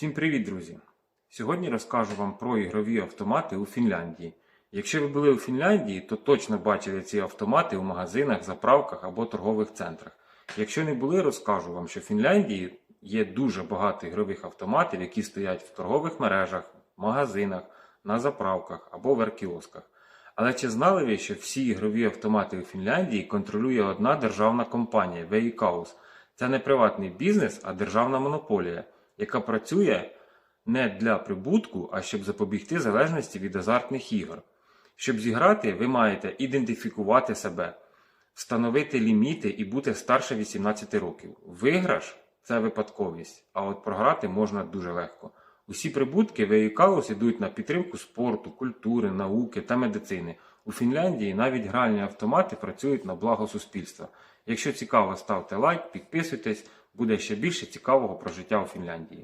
Всім привіт, друзі! Сьогодні розкажу вам про ігрові автомати у Фінляндії. Якщо ви були у Фінляндії, то точно бачили ці автомати у магазинах, заправках або торгових центрах. Якщо не були, розкажу вам, що в Фінляндії є дуже багато ігрових автоматів, які стоять в торгових мережах, магазинах, на заправках або в аркіосках. Але чи знали ви, що всі ігрові автомати у Фінляндії контролює одна державна компанія Veikkaus? Це не приватний бізнес, а державна монополія, яка працює не для прибутку, а щоб запобігти залежності від азартних ігор. Щоб зіграти, ви маєте ідентифікувати себе, встановити ліміти і бути старше 18 років. Виграш це випадковість, а от програти можна дуже легко. Усі прибутки Veikkaus йдуть на підтримку спорту, культури, науки та медицини. У Фінляндії навіть гральні автомати працюють на благо суспільства. Якщо цікаво, ставте лайк, підписуйтесь, буде ще більше цікавого про життя у Фінляндії.